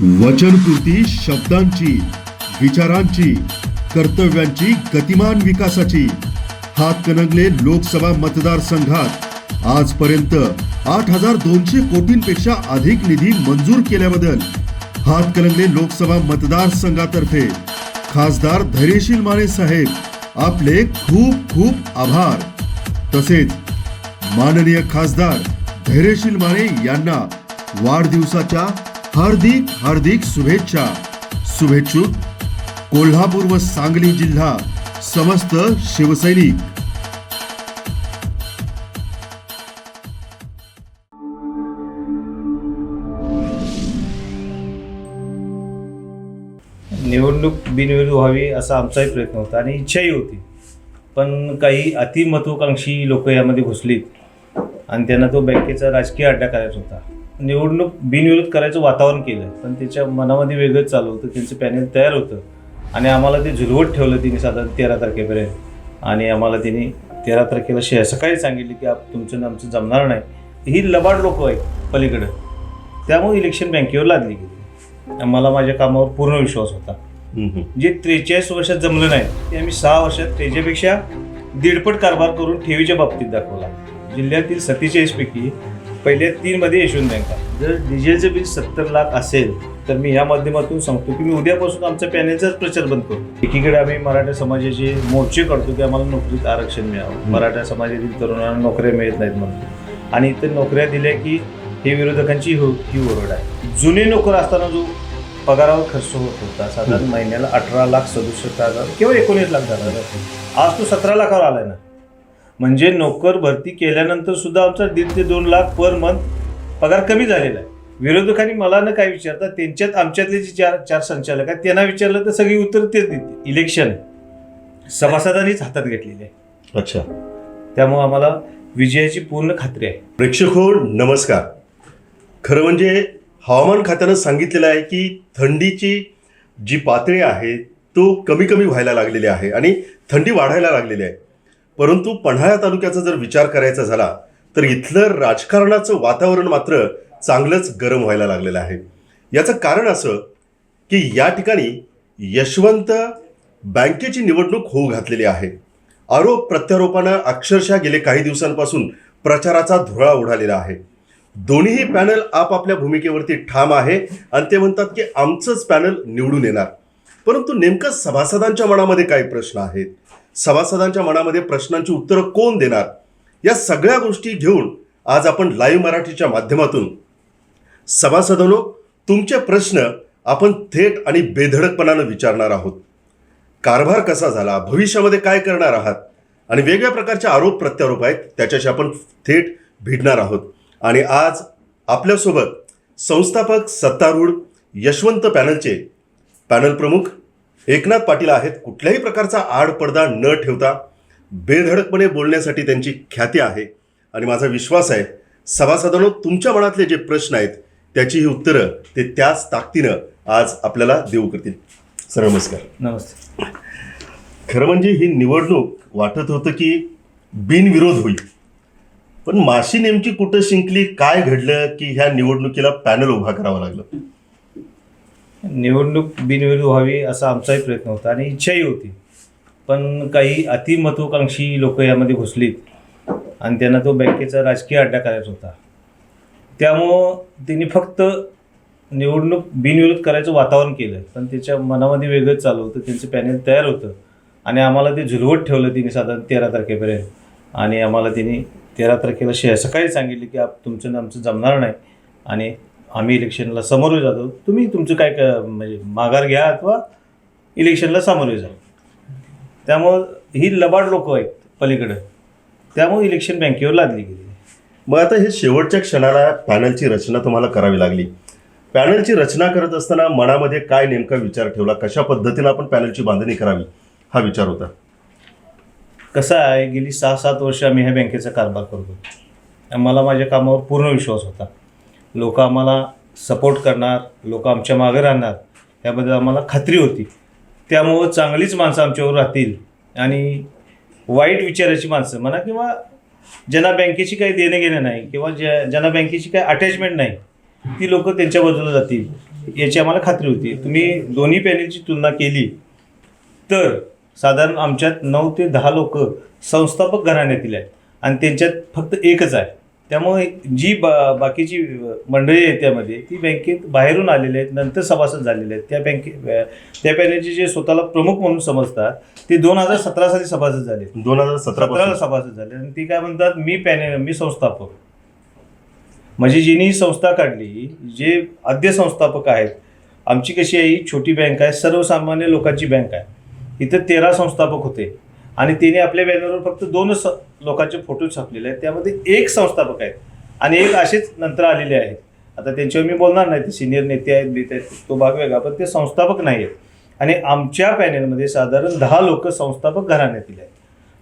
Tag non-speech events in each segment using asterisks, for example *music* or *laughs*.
वचनपूर्ती शब्दांची विचारांची कर्तव्यांची गतिमान विकासाची. हातकणंगले लोकसभा मतदारसंघात. आजपर्यंत आठ हजार दोनशे कोटींपेक्षा अधिक निधी मंजूर केल्याबद्दल हातकणंगले लोकसभा मतदारसंघातर्फे खासदार धैर्यशील माने साहेब आपले खूप खूप आभार. तसेच माननीय खासदार धैर्यशील माने यांना वाढदिवसाच्या हार्दिक हार्दिक शुभेच्छा. शुभेच्छुक कोल्हापूर व सांगली जिल्हा समस्त शिवसैनिक. निवडणूक बिनविरोध व्हावी असा आमचाही प्रयत्न होता आणि इच्छाही होती. पण काही अतिमहत्वाकांक्षी लोक यामध्ये घुसलीत आणि त्यांना तो बँकेचा राजकीय अड्डा करायचा होता. निवडणूक बिनविरोध करायचं वातावरण केलं पण त्याच्या मनामध्ये वेगळंच चालू होतं त्यांचं पॅनेल तयार होतं. आणि आम्हाला ते झुलवत ठेवलं तिने साधारण तेरा तारखेपर्यंत. आणि आम्हाला तिने तेरा तारखेला शे सकाळी सांगितले की आप तुमचं आमचं जमणार नाही. ही लबाड लोक आहेत पलीकडं. त्यामुळे इलेक्शन बँकेवर लादली गेली. मला माझ्या कामावर पूर्ण विश्वास होता. जे त्रेचाळीस वर्षात जमलं नाही ते आम्ही सहा वर्षात त्याच्यापेक्षा दीडपट कारभार करून ठेवीच्या बाबतीत दाखवला. जिल्ह्यातील सत्तेचाळीस पैकी पहिल्या तीनमध्ये यशवंत बँका जर डिझेलचं बिल सत्तर लाख असेल तर मी या माध्यमातून सांगतो की मी उद्यापासून आमच्या पॅनेलचाच प्रचार बंद करतो. एकीकडे आम्ही मराठा समाजाचे मोर्चे करतो की आम्हाला नोकरीत आरक्षण मिळावं. मराठा समाजातील तरुणांना नोकऱ्या मिळत नाहीत म्हणून. आणि इतर नोकऱ्या दिल्या की हे विरोधकांची हो ही ओरड आहे. जुने नोकर असताना जो पगारावर खर्च होत होता साधारण महिन्याला अठरा लाख सदुसष्ट हजार किंवा एकोणीस लाख झाला. आज तो सतरा लाखावर आलाय ना. म्हणजे नोकर भरती केल्यानंतर सुद्धा आमचा दीड ते दोन लाख पर मंथ पगार कमी झालेला आहे. विरोधकांनी मला न काय विचारता त्यांच्यात आमच्यातले जे चार चार संचालक आहेत त्यांना विचारलं तर सगळी उत्तर तेच देते इलेक्शन सभासदांनीच हातात घेतलेली आहे. अच्छा. त्यामुळे आम्हाला विजयाची पूर्ण खात्री आहे. प्रेक्षक हो नमस्कार. खरं म्हणजे हवामान खात्यानं सांगितलेलं आहे की थंडीची जी पातळी आहे तो कमी कमी व्हायला लागलेली आहे आणि थंडी वाढायला लागलेली आहे. परंतु पन्हाळा तालुक्याचा जर विचार करायचा झाला तर इथलं राजकारणाचं वातावरण मात्र चांगलंच गरम व्हायला लागलेलं आहे. याचं कारण असं की या ठिकाणी यशवंत बँकेची निवडणूक होऊ घातलेली आहे. आरोप प्रत्यारोपानं अक्षरशः गेले काही दिवसांपासून प्रचाराचा धुळा उडालेला आहे. दोन्हीही पॅनल आपापल्या भूमिकेवरती ठाम आहे आणि ते म्हणतात की आमचंच पॅनल निवडून येणार. परंतु नेमकं सभासदांच्या मनामध्ये काय प्रश्न आहेत. सभासदांच्या मनामध्ये प्रश्नांची उत्तरं कोण देणार? या सगळ्या गोष्टी घेऊन आज आपण लाईव्ह मराठीच्या माध्यमातून. सभासदांनो तुमचे प्रश्न आपण थेट आणि बेधडकपणानं विचारणार आहोत. कारभार कसा झाला? भविष्यामध्ये काय करणार आहात? आणि वेगळ्या प्रकारचे आरोप प्रत्यारोप आहेत त्याच्याशी आपण थेट भिडणार आहोत. आणि आज आपल्यासोबत संस्थापक सत्तारूढ यशवंत पॅनलचे पॅनल प्रमुख एकनाथ पाटील आहेत कुठल्याही प्रकारचा आडपडदा न ठेवता बेधडकपणे बोलण्यासाठी त्यांची ख्याती आहे. आणि माझा विश्वास आहे सभासदांनो तुमच्या मनातले जे प्रश्न आहेत त्याची ही उत्तरं ते त्याच ताकदीनं आज आपल्याला देऊ करतील. सर नमस्कार. नमस्ते. खरं म्हणजे ही निवडणूक वाटत होतं की बिनविरोध होईल. पण माशी नेमकी कुठं शिंकली काय घडलं की ह्या निवडणुकीला पॅनल उभा करावं लागलं? निवडणूक बिनविरोध व्हावी असा आमचाही प्रयत्न होता आणि इच्छाही होती. पण काही अतिमहत्वाकांक्षी लोक यामध्ये घुसलीत आणि त्यांना तो बँकेचा राजकीय अड्डा करायचा होता. त्यामुळं त्यांनी फक्त निवडणूक बिनविरोध करायचं वातावरण केलं. पण त्याच्या मनामध्ये वेगळंच चालू होतं. त्यांचं पॅनेल तयार होतं. आणि आम्हाला ते झुलवत ठेवलं तिने साधारण तेरा तारखेपर्यंत. आणि आम्हाला तिने तेरा तारखेला शे सकाळी सांगितले की आप तुमचं आमचं जमणार नाही. आणि आम्ही इलेक्शनला सामोरे जातो. तुम्ही तुमचं काय क- म्हणजे माघार घ्या अथवा इलेक्शनला सामोरे जा. त्यामुळं ही लबाड लोक आहेत पलीकडं. त्यामुळे इलेक्शन बँकेवर लादली गेली. मग आता हे शेवटच्या क्षणाला पॅनलची रचना तुम्हाला करावी लागली. पॅनलची रचना करत असताना मनामध्ये काय नेमका विचार ठेवला? कशा पद्धतीनं आपण पॅनलची बांधणी करावी? हा विचार होता. कसं आहे? गेली सहा सात वर्ष आम्ही ह्या बँकेचा कारभार करतो. मला माझ्या कामावर पूर्ण विश्वास होता. लोक आम्हाला सपोर्ट करणार लोक आमच्या मागे राहणार याबद्दल आम्हाला खात्री होती. त्यामुळं चांगलीच माणसं आमच्यावर राहतील आणि वाईट विचाराची माणसं म्हणा किंवा ज्यांना बँकेची काही देणं घेणं नाही किंवा ज्या ज्यांना बँकेची काही अटॅचमेंट नाही ती लोक त्यांच्या बाजूला जातील याची आम्हाला खात्री होती. तुम्ही दोन्ही पॅनेलची तुलना केली तर साधारण आमच्यात नऊ ते दहा लोक संस्थापक घराण्यातील आहेत आणि त्यांच्यात फक्त एकच आहे. त्यामुळे जी बा बाकीची मंडळी आहे त्यामध्ये ती बँकेत बाहेरून आलेले आहेत नंतर सभासद झालेले आहेत. त्या बँके त्या पॅनेलचे जे स्वतःला प्रमुख म्हणून समजतात ते दोन हजार सतरा साली सभासद झाले. दोन हजार सतरा सतराला सभासद झाले. आणि ती काय म्हणतात मी पॅने मी संस्थापक. म्हणजे जिने ही संस्था काढली जे आद्य संस्थापक आहेत. आमची कशी आहे ही छोटी बँक आहे सर्वसामान्य लोकांची बँक आहे. इथं तेरा संस्थापक होते. आणि तिने आपल्या बॅनरवर फक्त दोनच लोकांचे फोटो छापलेले आहेत. त्यामध्ये एक संस्थापक आहेत आणि एक असेच नंतर आलेले आहेत आता त्यांच्यावर मी बोलणार नाही ते सिनियर नेते आहेत बीत आहेत तो भाग वेगळा पण ते संस्थापक नाही आहेत. आणि आमच्या पॅनेलमध्ये साधारण दहा लोक संस्थापक घराण्यातील आहेत.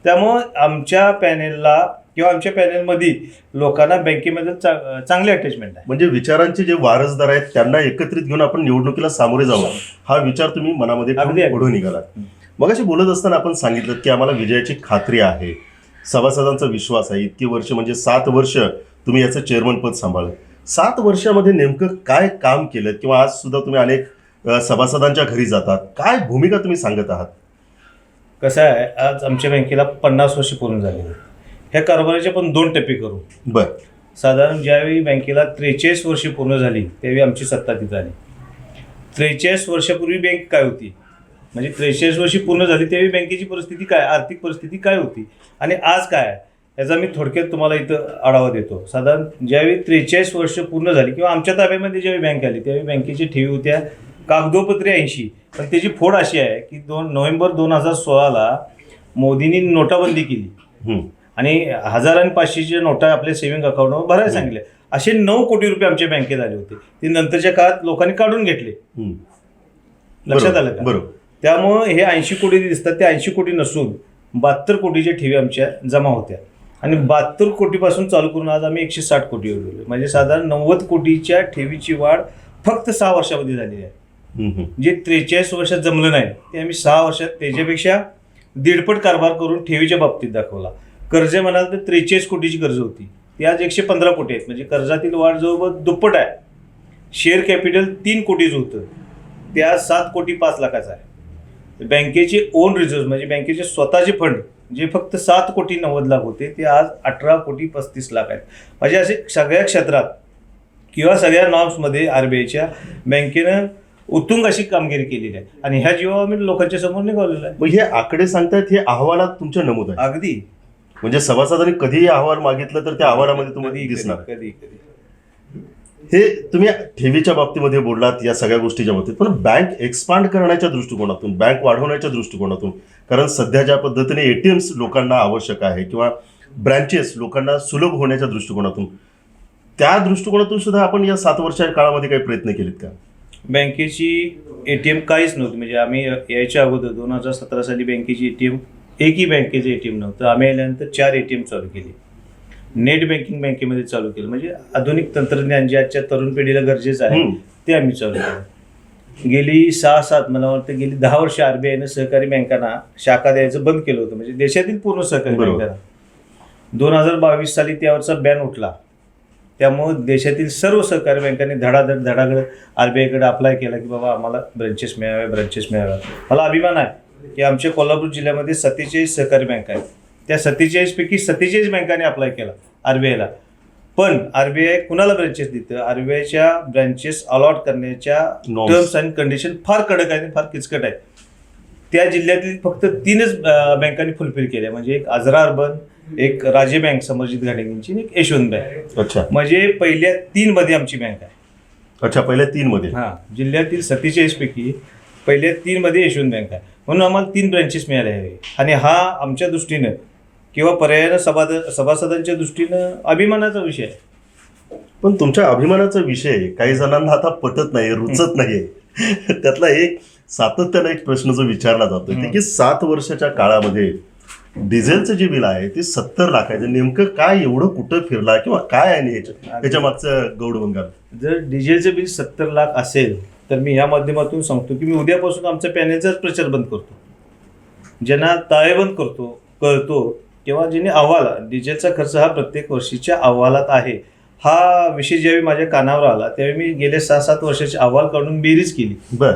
त्यामुळं आमच्या पॅनेलला किंवा आमच्या पॅनेलमध्ये लोकांना बँकेमध्ये चा- चांगले अटॅचमेंट आहे. म्हणजे विचारांचे जे वारसदार आहेत त्यांना एकत्रित घेऊन आपण निवडणुकीला सामोरे जाऊ हा विचार तुम्ही मनामध्ये अगदी. पुढे निघाला मग अशी बोलत असताना आपण सांगितलं की आम्हाला विजयाची खात्री आहे. सभासदांचा विश्वास आहे. इतकी वर्ष म्हणजे सात वर्ष तुम्ही याचं चेअरमन पद सांभाळलं. सात वर्षामध्ये नेमकं काय काम केलं? किंवा आज सुद्धा तुम्ही अनेक सभासदांच्या घरी जातात. काय भूमिका तुम्ही सांगत आहात? कसं आहे आज आमच्या बँकेला पन्नास वर्ष पूर्ण आहेत. ह्या कारभाराचे पण दोन टप्पे करू. बर. साधारण ज्यावेळी बँकेला त्रेचाळीस वर्षे पूर्ण झाली त्यावेळी आमची सत्ता तिथं आली. त्रेचाळीस वर्षापूर्वी बँक काय होती? म्हणजे त्रेचाळीस वर्षी पूर्ण झाली त्यावेळी बँकेची परिस्थिती काय आर्थिक परिस्थिती काय होती? आणि आज काय आहे? याचा मी थोडक्यात तुम्हाला इथं आढावा देतो. साधारण ज्यावेळी त्रेचाळीस वर्ष पूर्ण झाली किंवा आमच्या ताब्यामध्ये ज्यावेळी बँक आली त्यावेळी बँकेची ठेवी होत्या कागदोपत्री ऐंशी. पण त्याची फोड अशी आहे की दोन नोव्हेंबर दोन हजार सोळाला मोदींनी नोटाबंदी केली. आणि हजार आणि पाचशेच्या नोटा आपल्या सेव्हिंग अकाउंटवर भरायला सांगितले असे नऊ कोटी रुपये आमच्या बँकेत आले होते. ते नंतरच्या काळात लोकांनी काढून घेतले. लक्षात आलं बरोबर. त्यामुळं हे ऐंशी कोटी दिसतात ते ऐंशी कोटी नसून बहात्तर कोटीच्या ठेवी आमच्या जमा होत्या. आणि बहात्तर कोटीपासून चालू करून आज आम्ही एकशे साठ कोटी गेलो म्हणजे साधारण नव्वद कोटीच्या ठेवीची वाढ फक्त सहा वर्षामध्ये झालेली आहे. जे त्रेचाळीस वर्षात जमलं नाही ते आम्ही सहा वर्षात त्याच्यापेक्षा दीडपट कारभार करून ठेवीच्या बाबतीत दाखवला. कर्ज म्हणाल तर त्रेचाळीस कोटीची कर्ज होती. ती आज एकशे पंधरा कोटी आहेत. म्हणजे कर्जातील वाढ जवळपास दुप्पट आहे. शेअर कॅपिटल तीन कोटीचं होतं. ते आज सात कोटी पाच लाखाचं आहे. बँकेचे ओन रिझर्व्ह म्हणजे बँकेचे स्वतःचे फंड जे फक्त सात कोटी नव्वद लाख होते ते आज अठरा कोटी पस्तीस लाख आहेत. म्हणजे असे सगळ्या क्षेत्रात किंवा सगळ्या नॉर्म्समध्ये आर बी आयच्या बँकेनं उत्तुंग अशी कामगिरी केलेली आहे. आणि ह्या जीवा आम्ही लोकांच्या समोर निघालेला आहे. मग हे आकडे सांगतायत हे अहवालात तुमच्या नमूद आहे अगदी. म्हणजे सभासदांनी कधीही अहवाल मागितलं तर त्या अहवालामध्ये तुम्हाला दिसणार. कधी कधी. हे तुम्ही ठेवीच्या बाबतीमध्ये बोललात या सगळ्या गोष्टीच्या बाबतीत. पण बँक एक्सपांड करण्याच्या दृष्टिकोनातून बँक वाढवण्याच्या दृष्टिकोनातून कारण सध्या ज्या पद्धतीने एटीएम्स लोकांना आवश्यक आहे किंवा ब्रँचेस लोकांना सुलभ होण्याच्या दृष्टिकोनातून त्या दृष्टिकोनातून सुद्धा आपण या सात वर्षाच्या काळामध्ये काही प्रयत्न केलेत का? बँकेची ए टी एम काहीच नव्हती. म्हणजे आम्ही यायच्या अगोदर दोन हजार सतरा साली बँकेची ए टी एम एकही बँकेचं ए टी एम नव्हतं. आम्ही आल्यानंतर चार ए टी एम चालू केली. नेट बँकिंग बँकेमध्ये चालू केलं. म्हणजे आधुनिक तंत्रज्ञान जे आजच्या तरुण पिढीला गरजेचं आहे. ते आम्ही चालू केलं. गेली सहा सात मला वाटतं गेली दहा वर्ष आरबीआयनं सहकारी बँकांना शाखा द्यायचं बंद केलं होतं. म्हणजे देशातील पूर्ण सहकारी. बँकांना. दोन हजार बावीस साली त्यावरचा बॅन उठला. त्यामुळं देशातील सर्व सहकारी बँकांनी धडाधड धडाधड आर बी आयकडे अप्लाय केला की बाबा आम्हाला ब्रँचेस मिळाव्या ब्रँचेस मिळाव्या मला अभिमान आहे की आमच्या कोल्हापूर जिल्ह्यामध्ये सत्तेचाळीस सहकारी बँका आहेत. त्या सत्तेचाळीसपैकी सत्तेचाळीस बँकांनी अप्लाय केला आर बी आयला पण आर बी आय कुणाला ब्रँचेस देतं? आर बी आयच्या ब्रँचेस अलॉट करण्याच्या. टर्म्स अँड कंडिशन फार कडक आहेत आणि फार किचकट आहेत. त्या जिल्ह्यातील फक्त तीनच बँकांनी फुलफिल केल्या. म्हणजे एक आजरा अर्बन एक राजे बँक समर्जित आणि एक यशवंत बँक. अच्छा. म्हणजे पहिल्या तीन मध्ये आमची बँक आहे. अच्छा पहिल्या तीन मध्ये हा जिल्ह्यातील सत्तेचाळीस पैकी पहिल्या तीन मध्ये यशवंत बँक आहे. म्हणून आम्हाला तीन ब्रँचेस मिळाले आहे. आणि हा आमच्या दृष्टीनं किंवा पर्यायानं सभा सभासदांच्या दृष्टीनं अभिमानाचा विषय आहे. पण तुमच्या अभिमानाचा विषय काही जणांना आता पटत नाही रुचत नाहीये. *laughs* त्यातला एक सातत्यानं एक प्रश्न जो विचारला जातोय ते की सात वर्षाच्या काळामध्ये डिझेलचं जे बिल आहे ते सत्तर लाखाचं नेमकं काय एवढं कुठं फिरला किंवा काय आहे याच्या याच्या मागचं गौड बंगाल जर डिझेलचं बिल सत्तर लाख असेल तर मी या माध्यमातून सांगतो की मी उद्यापासून आमच्या पॅनेलचाच प्रचार बंद करतो. ज्यांना ताळेबंद करतो कळतो किंवा ज्यांनी अहवाल डिझेलचा खर्च हा प्रत्येक वर्षीच्या अहवालात आहे. हा विषय ज्यावेळी माझ्या कानावर आला त्यावेळी मी गेले सहा सात वर्षाची अहवाल काढून बेरीज केली. बर.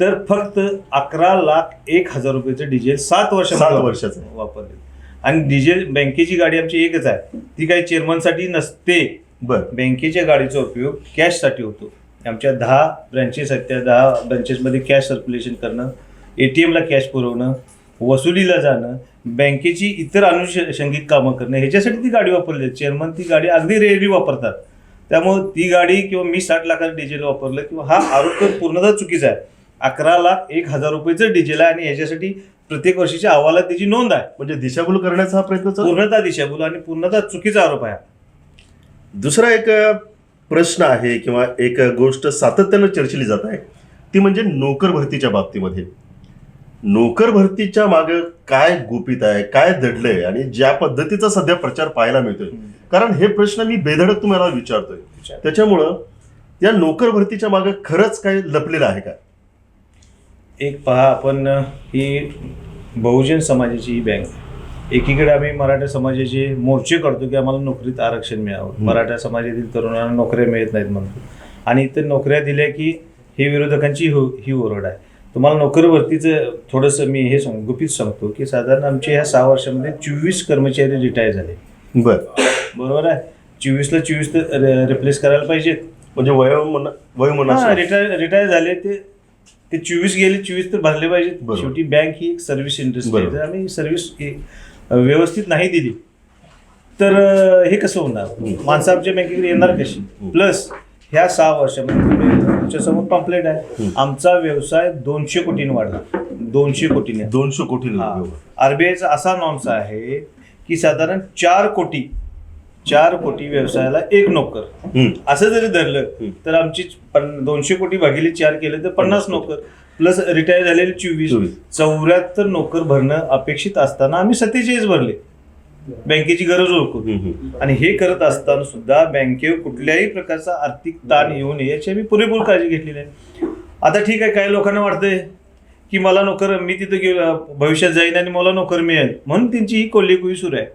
तर फक्त अकरा लाख एक हजार रुपयाचं डिझेल सात सात वर्षामध्ये वर्षाचं. वापरले. आणि डिझेल बँकेची गाडी आमची एकच आहे. ती काही चेअरमनसाठी नसते. बर. बँकेच्या गाडीचा उपयोग कॅशसाठी होतो. आमच्या दहा ब्रँचेस आहेत. त्या दहा ब्रँचेसमध्ये कॅश सर्क्युलेशन करणं ए टी एमला कॅश पुरवणं वसुलीला जाणं बँकेची इतर अनुषंगिक कामं करणं ह्याच्यासाठी ती गाडी वापरली आहे चेअरमन ती गाडी अगदी रेअरली वापरतात. त्यामुळे ती गाडी किंवा मी साठ लाखाचं डिझेल वापरलं किंवा हा आरोप तर पूर्णतः चुकीचा आहे. अकरा लाख एक हजार रुपयेचं डिझेल आहे आणि ह्याच्यासाठी प्रत्येक वर्षीच्या अहवालात त्याची नोंद आहे. म्हणजे दिशाभूल करण्याचा हा प्रयत्न? पूर्णतः दिशाभूल आणि पूर्णतः चुकीचा आरोप आहे दुसरा एक प्रश्न आहे किंवा एक गोष्ट सातत्यानं चर्चिली जात आहे. ती म्हणजे नोकर भरतीच्या बाबतीमध्ये. नोकर भरतीच्या मागे काय गुपित आहे काय दडलंय आणि ज्या पद्धतीचा सध्या प्रचार पाहायला मिळतोय. कारण हे प्रश्न मी बेधडक तुम्हाला विचारतोय. त्याच्यामुळं या नोकर भरतीच्या मागे खरंच काय लपलेलं आहे का? एक पहा आपण ही बहुजन समाजाची ही बँक एकीकडे आम्ही मराठा समाजाचे मोर्चे करतो की आम्हाला नोकरीत आरक्षण मिळावं. मराठा समाजातील तरुणांना नोकऱ्या मिळत नाहीत म्हणतो आणि इतर नोकऱ्या दिल्या की हे विरोधकांची हो- ही ओरड आहे. तुम्हाला नोकर भरतीचं थोडंसं मी हे सांग गुपित सांगतो की साधारण आमच्या ह्या सहा वर्षामध्ये चोवीस कर्मचारी रिटायर झाले. बर. बरोबर आहे? चोवीसला चोवीस तर रिप्लेस करायला पाहिजेत. म्हणजे वयोमन वयोमना रिटायर रिटायर झाले ते ते चोवीस गेले चोवीस तर भरले पाहिजेत. बरोबर. शेवटी बँक ही एक सर्व्हिस इंडस्ट्री आहे. बरोबर. जर आम्ही सर्व्हिस व्यवस्थित नाही दिली. तर अं, हे कसं होणार. माणसं आमच्या बँकेकडे येणार कशी. प्लस ह्या सहा वर्षामध्ये तुमच्यासमोर पम्पलेट आहे. आमचा व्यवसाय दोनशे कोटीने वाढला दोनशे कोटीने दोनशे कोटी. आरबीआयचा असा नॉर्म्स आहे की साधारण चार कोटी चार कोटी व्यवसायाला एक नोकर. असं जरी धरलं. तर आमची पन- दोनशे कोटी भागिले चार केले तर पन्नास नोकर प्लस रिटायर झालेले चोवीस. चौऱ्याहत्तर नोकर भरणं अपेक्षित असताना आम्ही सत्तेचाळीस भरले बँकेची गरज हम्म. आणि हे करत असताना सुद्धा बँकेवर कुठल्याही प्रकारचा आर्थिक ताण येऊ नये याची आम्ही पुरेपूर काळजी घेतलेली आहे. आता ठीक आहे काही लोकांना वाटतंय की मला नोकर मी तिथं गेलो भविष्यात जाईन आणि मला नोकर मिळेल. म्हणून त्यांची ही कोल्हेकुई सुरू आहे.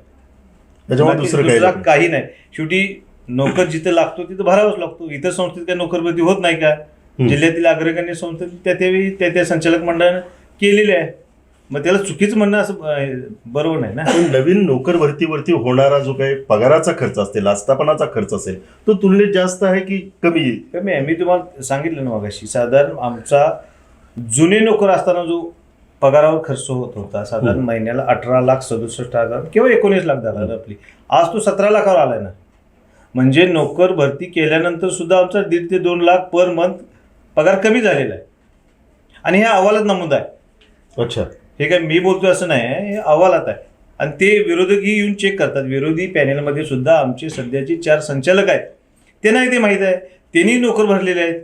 त्याच्यामुळे दुसरं काही नाही. काही शेवटी नोकर जिथे लागतो तिथं भरावाच लागतो. इतर संस्थेत काय नोकर भरती होत नाही का. जिल्ह्यातील अग्रगण्य संस्थेत त्या त्या संचालक मंडळानं केलेले आहे. मग त्याला चुकीचं म्हणणं असं अं, बरोबर नाही ना? पण नवीन नोकर भरतीवरती होणारा जो काही पगाराचा खर्च असेल आस्थापनाचा खर्च असेल तो तुलनेत जास्त आहे की कमी? कमी आहे. मी तुम्हाला सांगितलं ना मगाशी साधारण आमचा जुने नोकर असताना जो पगारावर खर्च होत होता साधारण. महिन्याला अठरा लाख सदुसष्ट हजार किंवा एकोणीस लाख झाला रफली आज तो सतरा लाखावर आलाय ना. म्हणजे नोकर भरती केल्यानंतर सुद्धा आमचा दीड ते दोन लाख पर मंथ पगार कमी झालेला आहे. आणि हे अहवालात नमूद आहे. अच्छा. हे काय मी बोलतोय असं नाही हे अहवालात आहे. आणि ते विरोधकही येऊन चेक करतात. विरोधी पॅनेलमध्ये सुद्धा आमचे सध्याचे चार संचालक आहेत. त्यांनाही ते माहीत आहे. त्यांनी नोकर भरलेले आहेत.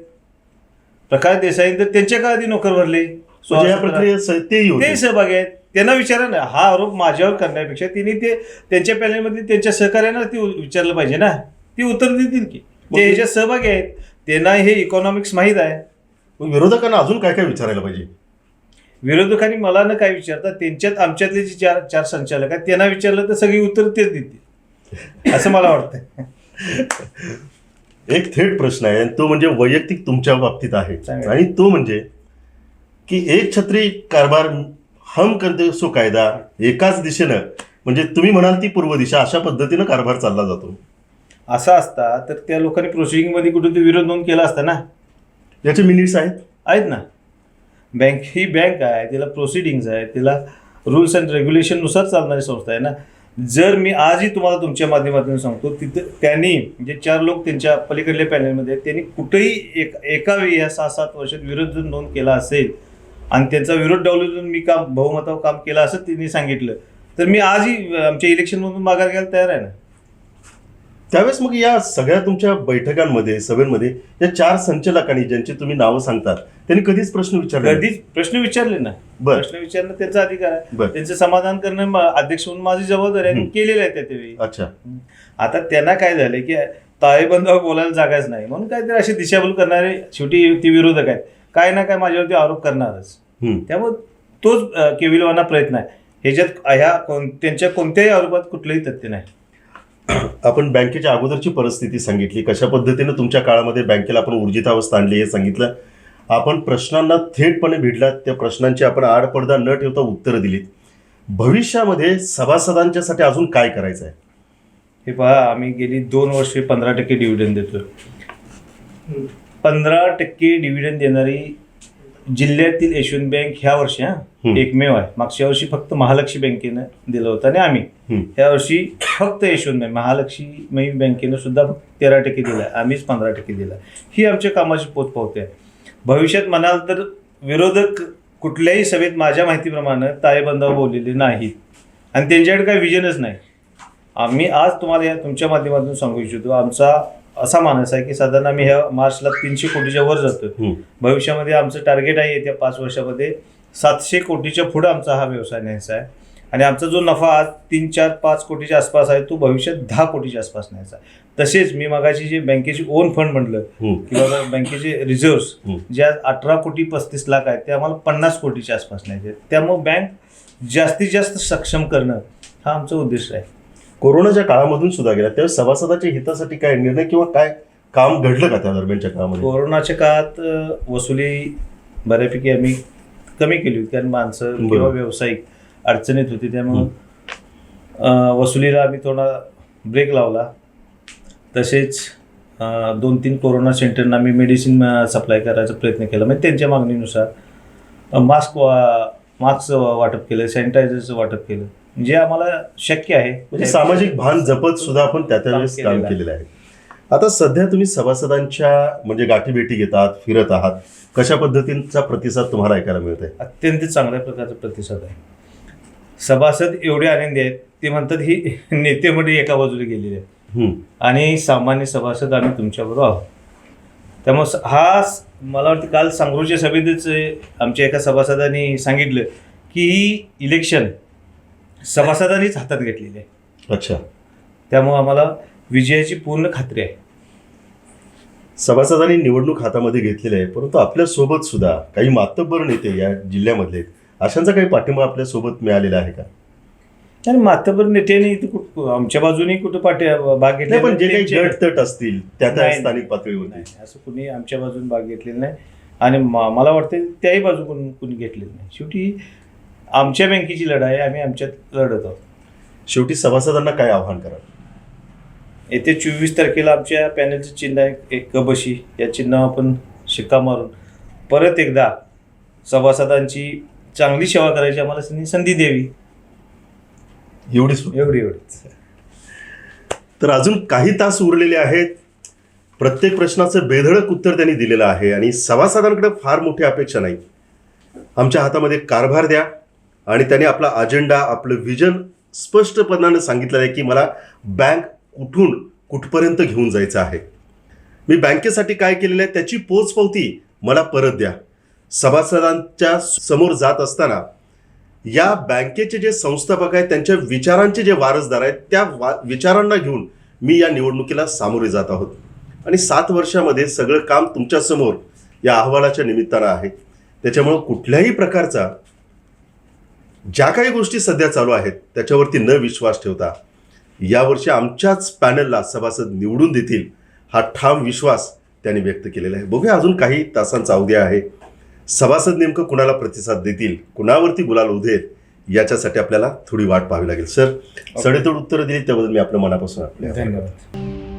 प्रकाश देसाई तर त्यांच्या काळात नोकर भरले. म्हणजे ते सहभागी आहेत. त्यांना विचारा ना हा आरोप माझ्यावर करण्यापेक्षा त्यांनी ते त्यांच्या पॅनेलमध्ये त्यांच्या सहकार्यानं ती विचारलं पाहिजे ना. ती उत्तर देतील की. ते ह्याच्यात सहभागी आहेत. त्यांना हे इकॉनॉमिक्स माहीत आहे. विरोधकांना अजून काय काय विचारायला पाहिजे? विरोधकांनी मला न काय विचारतात त्यांच्यात आमच्यातले जे चार चार संचालक आहेत त्यांना विचारलं तर सगळी उत्तर तेच देतील. असं मला वाटतं *laughs* एक थेट प्रश्न आहे तो म्हणजे वैयक्तिक तुमच्या बाबतीत आहे. आणि तो म्हणजे की एक छत्री कारभार हम करते सो कायदा एकाच दिशेनं म्हणजे तुम्ही म्हणाल ती पूर्व दिशा अशा पद्धतीनं कारभार चालला जातो. असं असता तर त्या लोकांनी प्रोसिडिंगमध्ये कुठे विरोध नोंद केला असता ना? याचे मिनिट्स आहेत? आहेत ना. बँक ही बँक आहे तिला प्रोसिडिंग्स आहे तिला रूल्स अँड रेग्युलेशननुसार चालणारी संस्था आहे ना. जर मी आजही तुम्हाला तुमच्या माध्यमातून सांगतो तिथं त्यांनी जे चार लोक त्यांच्या पलीकडल्या पॅनलमध्ये त्यांनी कुठेही एक एका वेळी या सहा सात वर्षात विरोध जर नोंद केला असेल आणि त्यांचा विरोध डावलून मी काम बहुमतावर काम केलं असं त्यांनी सांगितलं तर मी आजही आमच्या इलेक्शनमधून माघार घ्यायला तयार आहे ना. त्यावेळेस मग या सगळ्या तुमच्या बैठकांमध्ये सभेमध्ये या चार संचालकांनी ज्यांची तुम्ही नावं सांगतात त्यांनी कधीच प्रश्न विचारले कधीच प्रश्न विचारले ना बर. प्रश्न विचारणं त्यांचा अधिकार बर. आहे त्यांचं समाधान करणं म- अध्यक्ष म्हणून माझी जबाबदारी आहे. केलेलं आहे त्या त्यावेळी. अच्छा. आता त्यांना काय झालं की ताळेबंदावर बोलायला जागाच नाही. म्हणून काहीतरी अशी दिशाभूल करणारे शेवटी ती विरोधक आहेत. काय ना काय माझ्यावरती आरोप करणारच. हम्म. त्यामुळे तोच अं, केविलवाना प्रयत्न आहे. ह्याच्यात ह्या कोण त्यांच्या कोणत्याही आरोपात कुठलंही तथ्य नाही. आपण बँकेच्या अगोदरची परिस्थिती सांगितली. कशा पद्धतीने तुमच्या काळामध्ये बँकेला आपण ऊर्जितावस्था आणली हे सांगितलं. आपण प्रश्नांना थेटपणे भिडलात. त्या प्रश्नांची आपण आडपडदा न ठेवता उत्तरं दिलीत. भविष्यामध्ये सभासदांच्यासाठी अजून काय करायचं आहे? हे पहा आम्ही गेली दोन वर्षे पंधरा टक्के डिव्हिडंड देतोय. पंधरा टक्के डिव्हिडंड देणारी जिल्ह्यातील यशवंत बँक ह्या वर्षी हा. एकमेव आहे. मागच्या वर्षी फक्त महालक्ष्मी बँकेनं दिलं होतं आणि आम्ही. ह्या वर्षी फक्त यशवंत बँक महालक्ष्मी बँकेनं सुद्धा तेरा टक्के दिला आम्हीच पंधरा टक्के दिला ही आमच्या कामाची पोचपावती आहे भविष्यात म्हणाल तर विरोधक कुठल्याही सभेत माझ्या माहितीप्रमाणे ताळेबंदावर बोललेले नाहीत. आणि त्यांच्याकडे काही विजनच नाही. आम्ही आज तुम्हाला या तुमच्या माध्यमातून सांगू इच्छितो आमचा असा मानस आहे की साधारण आम्ही ह्या मार्चला तीनशे कोटीच्या वर जातो. भविष्यामध्ये आमचं टार्गेट आहे येत्या पाच वर्षामध्ये सातशे कोटीच्या पुढं आमचा हा व्यवसाय न्यायचा आहे आणि आमचा जो नफा आज तीन चार पाच कोटीच्या आसपास आहे तो भविष्यात दहा कोटीच्या आसपास न्यायचा आहे तसेच मी मगाची जे बँकेची ओन फंड म्हटलं. किंवा बँकेचे रिझर्व्स. ज्या अठरा कोटी पस्तीस लाख आहेत ते आम्हाला पन्नास कोटीच्या आसपास न्यायचे. त्यामुळे बँक जास्तीत जास्त सक्षम करणं हा आमचा उद्देश आहे कोरोनाच्या काळामधून सुद्धा गेला त्यावेळेस सभासदाच्या हितासाठी काय निर्णय किंवा काय काम घडलं का त्या दरम्यानच्या काळामध्ये? कोरोनाच्या काळात वसुली बऱ्यापैकी आम्ही कमी केली होती. कारण माणसं किंवा. व्यावसायिक अडचणीत होती. त्यामुळं वसुलीला आम्ही थोडा ब्रेक लावला. तसेच दोन तीन कोरोना सेंटरना आम्ही मेडिसिन सप्लाय करायचा प्रयत्न केला. म्हणजे त्यांच्या मागणीनुसार मास्क वा मास्कचं वाटप केलं सॅनिटायझरचं वाटप केलं. जे आम्हाला शक्य आहे. म्हणजे सामाजिक भान जपत सुद्धा आपण त्या त्यावेळेस काम काम केलेलं आहे. आहे. आता सध्या तुम्ही सभासदांच्या म्हणजे गाठीभेटी घेतात फिरत आहात. कशा पद्धतीचा प्रतिसाद तुम्हाला ऐकायला मिळत आहे अत्यंत चांगल्या प्रकारचा प्रतिसाद आहे. सभासद एवढे आनंदी आहेत ते म्हणतात ही नेते मंडळी एका बाजूला गेलेली आहेत. हम्म. आणि सामान्य सभासद आम्ही तुमच्याबरोबर आहोत. त्यामुळे हा मला वाटतं काल सांगरूच्या सभेतच आमच्या एका सभासदांनी सांगितलं की ही इलेक्शन सभासदांनीच हातात घेतलेली आहे. अच्छा. त्यामुळे आम्हाला विजयाची पूर्ण खात्री आहे. सभासदांनी निवडणूक हातामध्ये घेतलेली आहे परंतु आपल्यासोबत सुद्धा काही मातब्बर नेते या जिल्ह्यामधले आहेत. अशांचा काही पाठिंबा आपल्यासोबत मिळालेला आहे का? आणि मातबर नेत्यांनी इथं कुठ- आमच्या बाजूनी कुठं पाठी भाग घेतला नाही पण जे काही गटतट असतील त्या त्या नाही, स्थानिक पातळीवरती. नाही असं कुणी आमच्या बाजून भाग घेतलेला नाही. आणि म- मला वाटतं त्याही बाजू कोणी कुणी घेतलेलं नाही. शेवटी आमच्या बँकेची लढाई आहे, आम्ही आमच्यात लढत. आहोत शेवटी सभासदांना काय आव्हान कराल? येते चोवीस तारखेला आमच्या पॅनलचं चिन्ह आहे एक कबशी या चिन्हावर आपण शिक्का मारून परत एकदा सभासदांची चांगली सेवा करायची आम्हाला संधी- संधी द्यावी. एवढीच एवढी एवढीच. तर अजून काही तास उरलेले आहेत. प्रत्येक प्रश्नाचं बेधडक उत्तर त्यांनी दिलेलं आहे आणि सभासदांकडे फार मोठी अपेक्षा नाही. आमच्या हातामध्ये कारभार द्या. आणि त्याने आपला अजेंडा आपलं विजन स्पष्टपणानं सांगितलेलं आहे की मला बँक कुठून कुठपर्यंत घेऊन जायचं आहे. मी बँकेसाठी काय केलेलं आहे त्याची पोचपावती मला परत द्या. सभासदांच्या समोर जात असताना या बँकेचे जे संस्थापक आहेत त्यांच्या विचारांचे जे वारसदार आहेत त्या वा विचारांना घेऊन मी या निवडणुकीला सामोरे जात आहोत. आणि सात वर्षामध्ये सगळं काम तुमच्यासमोर या अहवालाच्या निमित्तानं आहे. त्याच्यामुळं कुठल्याही प्रकारचा ज्या काही गोष्टी सध्या चालू आहेत त्याच्यावरती न विश्वास ठेवता यावर्षी आमच्याच पॅनलला सभासद निवडून देतील हा ठाम विश्वास त्यांनी व्यक्त केलेला आहे. बघूया अजून काही तासांचा अवधी आहे. सभासद नेमकं कुणाला प्रतिसाद देतील कुणावरती गुलाल उधेल याच्यासाठी आपल्याला थोडी वाट पाहावी लागेल. सर सडेतोड उत्तरं दिली त्याबद्दल मी आपल्या मनापासून. धन्यवाद.